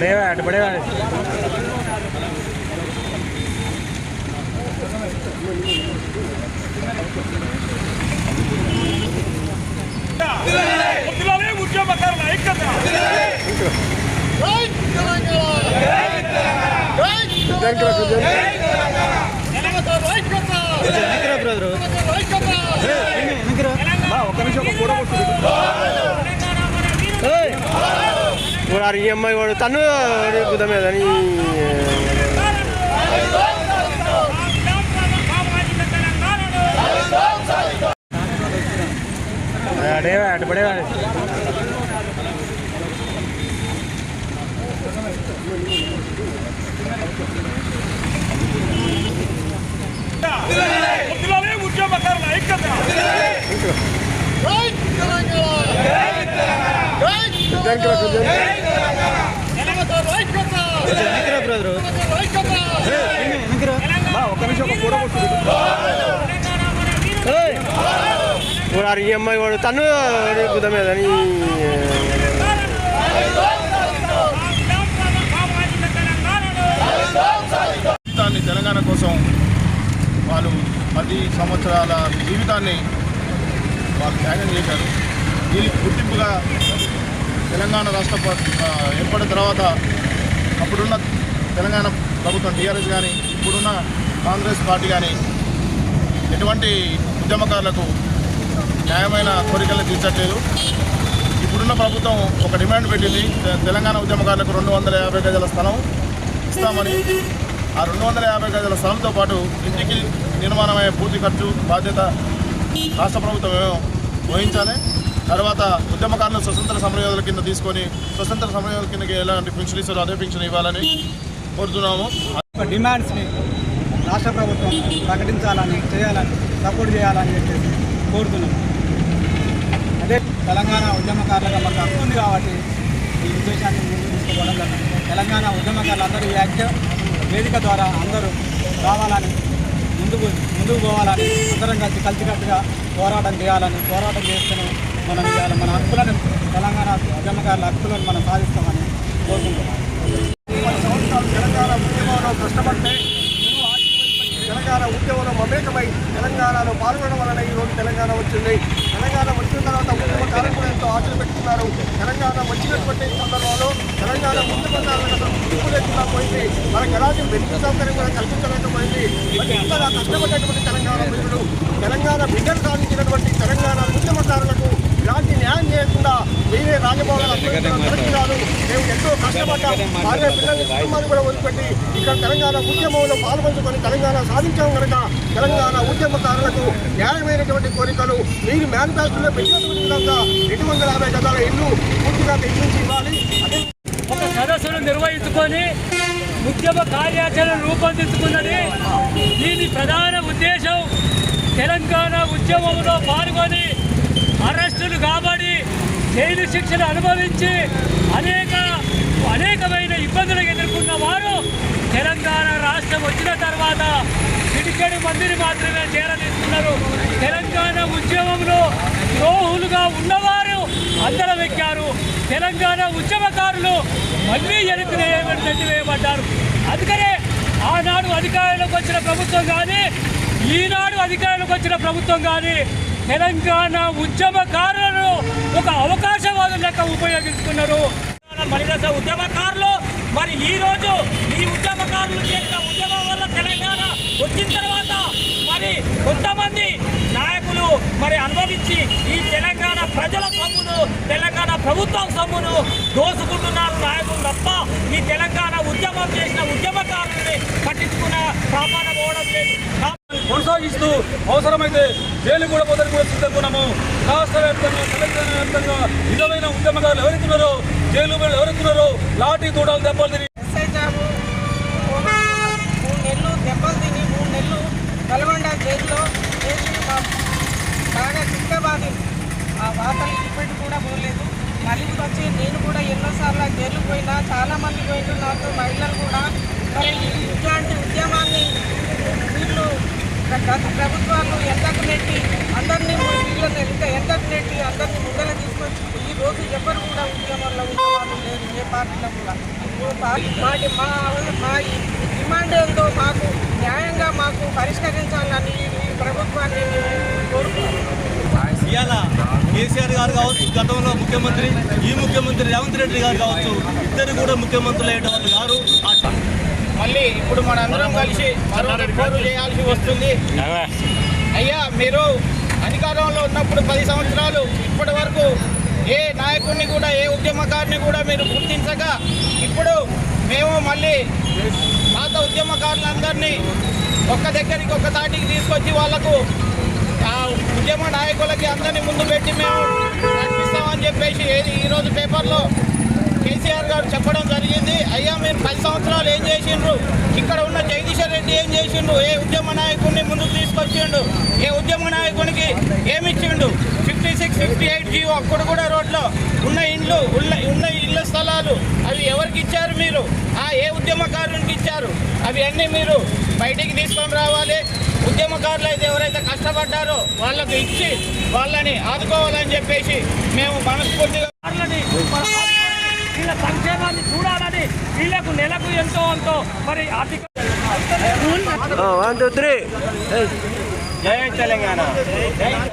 అడే అటుపడే ముద్దులాలే ఉద్యమకారుల ఐక్యత ఈ అమ్మాయి వాడు తను గుద్ద మీద నీ అడే ముద్దులాలే ఉద్యమకారుల ఐక్యత వాడు ఈ అమ్మాయి వాడు తను గుద్ద మీద నీ జీవితాన్ని తెలంగాణ కోసం వాళ్ళు పది సంవత్సరాల జీవితాన్ని వాళ్ళు త్యాగం చేశారు. దీనికి గుర్తింపుగా తెలంగాణ రాష్ట్ర ఏర్పడిన తర్వాత అప్పుడున్న తెలంగాణ ప్రభుత్వం టీఆర్ఎస్ కానీ ఇప్పుడున్న కాంగ్రెస్ పార్టీ కానీ ఎటువంటి ఉద్యమకారులకు న్యాయమైన కోరికలు తీర్చట్లేదు. ఇప్పుడున్న ప్రభుత్వం ఒక డిమాండ్ పెట్టింది తెలంగాణ ఉద్యమకారులకు రెండు వందల యాభై గజాల స్థలం ఇస్తామని. ఆ రెండు వందల యాభై గజాల స్థలంతో పాటు ఇంటికి నిర్మాణమయ్యే పూర్తి ఖర్చు బాధ్యత రాష్ట్ర ప్రభుత్వం వహించాలి. తర్వాత ఉద్యమకారులు స్వతంత్ర సమరయోధుల కింద తీసుకొని స్వతంత్ర సమరయోధుల కిందకి ఎలాంటి పెన్షన్ ఇస్తారో అదే పెన్షన్ ఇవ్వాలని కోరుతున్నాము. డిమాండ్స్ని రాష్ట్ర ప్రభుత్వం ప్రకటించాలని చేయాలని సపోర్ట్ చేయాలని చెప్పేసి కోరుతున్నాము అదే తెలంగాణ ఉద్యమకారులుగా మాకు హక్కు ఉంది కాబట్టి ఈ ఉద్దేశాన్ని ముందు తీసుకోవడం జరిగింది తెలంగాణ ఉద్యమకారులు అందరూ ఈ ఐక్య వేదిక ద్వారా అందరూ రావాలని ముందుకు ముందుకు పోవాలని అందరం కలిసి కలిసికట్టుగా పోరాటం చేయాలని పోరాటం చేస్తేనే మనం ఇవాళ మన హక్కులను తెలంగాణ ఉద్యమకారుల హక్కులను మనం సాధిస్తామని కోరుకుంటున్నాం. సంవత్సరాలు తెలంగాణ ఉద్యమంలో కష్టపడితే తెలంగాణ ఉద్యమంలో మమేకమై తెలంగాణలో పాల్గొనడం వలన ఈరోజు తెలంగాణ వచ్చింది. తెలంగాణ వచ్చిన తర్వాత ఉద్యమకారులు కూడా ఎంతో ఆశలు పెట్టుకున్నారు. తెలంగాణ వచ్చినటువంటి సందర్భంలో తెలంగాణ ఉద్యమకారులకు అసలు లేకుండా పోయింది. మనకు ఎలాంటి మెడికల్ సౌకర్యం కూడా కల్పించలేకపోయింది. మరి ఇంతగా కష్టపడ్డటువంటి తెలంగాణ ప్రజలు తెలంగాణ బిడ్డలు సాధించినటువంటి తెలంగాణ ఉద్యమకారులకు ఇలాంటి న్యాయం చేయకుండా మీరే రాజభవనాలు కాదు మేము ఎంతో కష్టపడ్డాం. భార్య పిల్లల్ని కుటుంబాన్ని కూడా వదిలిపెట్టి ఇక్కడ తెలంగాణ ఉద్యమంలో పాల్పంచుకొని తెలంగాణ సాధించాం కనుక తెలంగాణ ఉద్యమకారులకు న్యాయమైనటువంటి కోరికలు మీరు మేనిఫెస్టోలో పెట్టినటువంటి విధంగా రెండు వందల యాభై గదాల ఇల్లు పూర్తిగా తెచ్చించి ఇవ్వాలి. ఒక సదస్సును నిర్వహించుకొని ఉద్యమ కార్యాచరణ రూపొందించుకున్నది దీని ప్రధాన ఉద్దేశం తెలంగాణ ఉద్యమంలో పాల్గొని అరెస్టులు కాబడి జైలు శిక్షలు అనుభవించి అనేక అనేకమైన ఇబ్బందులు ఎదుర్కొన్న వారు తెలంగాణ రాష్ట్రం వచ్చిన తర్వాత పిడికెడు మందిని మాత్రమే చేరదీస్తున్నారు తెలంగాణ ఉద్యమంలో ద్రోహులుగా ఉన్నవారు అందరం ఎక్కారు. తెలంగాణ ఉద్యమకారులు మళ్ళీ వెనక్కి నెట్టివేయబడ్డారు అందుకనే ఆనాడు అధికారంలోకి వచ్చిన ప్రభుత్వం కానీ ఈనాడు అధికారంలోకి వచ్చిన ప్రభుత్వం కానీ తెలంగాణ ఉద్యమకారులను ఒక అవకాశవాదం లెక్క ఉపయోగించుకున్నారు. మరిదశ ఉద్యమకారులు మరి ఈ రోజు ఈ ఉద్యమకారులు చేసిన ఉద్యమం వల్ల తెలంగాణ వచ్చిన తర్వాత మరి కొంతమంది నాయకులు మరి అనుభవించి ఈ తెలంగాణ ప్రజల సొమ్మును తెలంగాణ ప్రభుత్వం సొమ్మును దోసుకుంటున్నారు నాయకులు తప్ప ఈ తెలంగాణ ఉద్యమం చేసిన ఉద్యమకారుల్ని పట్టించుకున్న పాపాన పోవడం లేదు. కొనసాగిస్తూ అవసరమైతే జైలు కూడా పోదని కూడా సిద్ధకున్నాము రాష్ట్ర వ్యాప్తంగా తెలంగాణ వ్యాప్తంగా నిజమైన ఉద్యమకారులు ఎవరెత్తున్నారో జైలు ఎవరెత్తున్నారో లాఠీ దూడాలు దెబ్బలు తిని మూడు నెలలు దెబ్బలు తిని మూడు నెలలు కలవండ జైల్లో చేసి మా- బాగా ఆ వార్తలు ఇప్పటికి కూడా పోలేదు. మళ్ళీ వచ్చి నేను కూడా ఎన్నోసార్లు జైలు పోయినా చాలామంది మంది నాతో మహిళలు కూడా మరి ఇట్లాంటి ఉద్యమాన్ని వీళ్ళు గత ప్రభుత్వాలు ఎంతకు నెట్టి అందరినీ వీళ్ళని ఎంత ఎంతకు నెట్టి అందరినీ ముందర తీసుకొచ్చి ఈ రోజు ఎవరు కూడా ఉద్యమంలో ఉన్నవాళ్ళు లేరు ఏ పార్టీలో కూడా. మాటి మా మా డిమాండ్ ఏందో మాకు న్యాయంగా మాకు పరిష్కరించాలని ఈ ప్రభుత్వాన్ని కేసీఆర్ గారు కావచ్చు గతంలో ముఖ్యమంత్రి ఈ ముఖ్యమంత్రి రేవంత్ రెడ్డి గారు కావచ్చు ఇద్దరు కూడా ముఖ్యమంత్రులు అయ్యేటువంటి గారు ఆ మళ్ళీ ఇప్పుడు మనందరం కలిసి పోరు చేయాల్సి వస్తుంది. అయ్యా మీరు అధికారంలో ఉన్నప్పుడు పది సంవత్సరాలు ఇప్పటి వరకు ఏ నాయకుడిని కూడా ఏ ఉద్యమకారిని కూడా మీరు గుర్తించక ఇప్పుడు మేము మళ్ళీ పాత ఉద్యమకారులందరినీ ఒక్క దగ్గరికి ఒక్క తాటికి తీసుకొచ్చి వాళ్ళకు ఆ ఉద్యమ నాయకులకి అందరినీ ముందు పెట్టి మేము నడిపిస్తామని చెప్పేసి ఏది ఈరోజు పేపర్లో కేసీఆర్ గారు చెప్పడం జరిగింది. అయ్యా మీరు పది సంవత్సరాలు ఏం చేసిండ్రు. ఇక్కడ ఉన్న జగదీశ్వర్ రెడ్డి ఏం చేసిండు? ఏ ఉద్యమ నాయకుడిని ముందుకు తీసుకొచ్చిండు? ఏ ఉద్యమ నాయకునికి ఏమిచ్చిండు? Fifty six fifty eight G O అక్కడ కూడా రోడ్లో ఉన్న ఇండ్లు ఉన్న ఉన్న ఇళ్ళ స్థలాలు అవి ఎవరికి ఇచ్చారు మీరు? ఆ ఏ ఉద్యమకారునికి ఇచ్చారు? అవి అన్నీ మీరు బయటికి తీసుకొని రావాలి. ఉద్యమకారులు అయితే ఎవరైతే కష్టపడ్డారో వాళ్ళకు ఇచ్చి వాళ్ళని ఆదుకోవాలని చెప్పేసి మేము మనస్ఫూర్తిగా వీళ్ళ సంక్షేమాన్ని చూడాలని వీళ్ళకు నెలకు ఎంతో అంతో మరి ఆర్థిక జై తెలంగాణ.